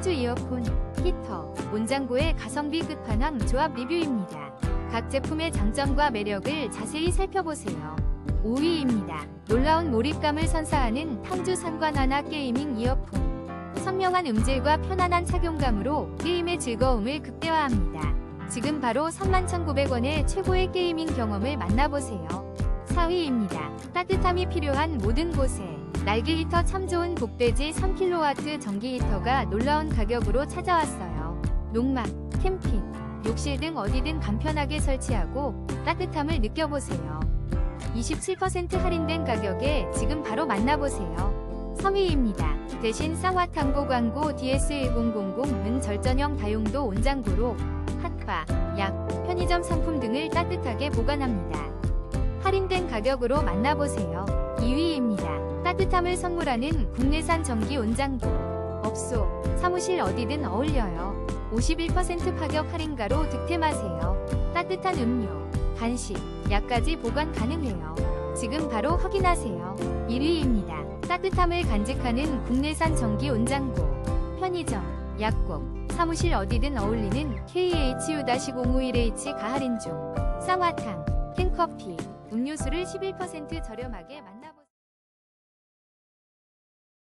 탕주 이어폰, 히터, 온장고의 가성비 끝판왕 조합 리뷰입니다. 각 제품의 장점과 매력을 자세히 살펴보세요. 5위입니다. 놀라운 몰입감을 선사하는 탕주 상관 하나 게이밍 이어폰. 선명한 음질과 편안한 착용감으로 게임의 즐거움을 극대화합니다. 지금 바로 31,900원의 최고의 게이밍 경험을 만나보세요. 4위입니다. 따뜻함이 필요한 모든 곳에 날개 히터 참 좋은 복돼지 3kW 전기 히터가 놀라운 가격으로 찾아왔어요. 농막, 캠핑, 욕실 등 어디든 간편하게 설치하고 따뜻함을 느껴보세요. 27% 할인된 가격에 지금 바로 만나보세요. 3위입니다. 대신 쌍화탕보 광고 DS1000은 절전형 다용도 온장고로 핫바, 약, 편의점 상품 등을 따뜻하게 보관합니다. 할인된 가격으로 만나보세요. 2위입니다. 따뜻함을 선물하는 국내산 전기 온장고. 업소, 사무실 어디든 어울려요. 51% 파격 할인가로 득템하세요. 따뜻한 음료, 간식, 약까지 보관 가능해요. 지금 바로 확인하세요. 1위입니다. 따뜻함을 간직하는 국내산 전기 온장고. 편의점, 약국, 사무실 어디든 어울리는 KH-051H 가할인 중. 쌍화탕, 캔커피, 음료수를 11% 저렴하게 만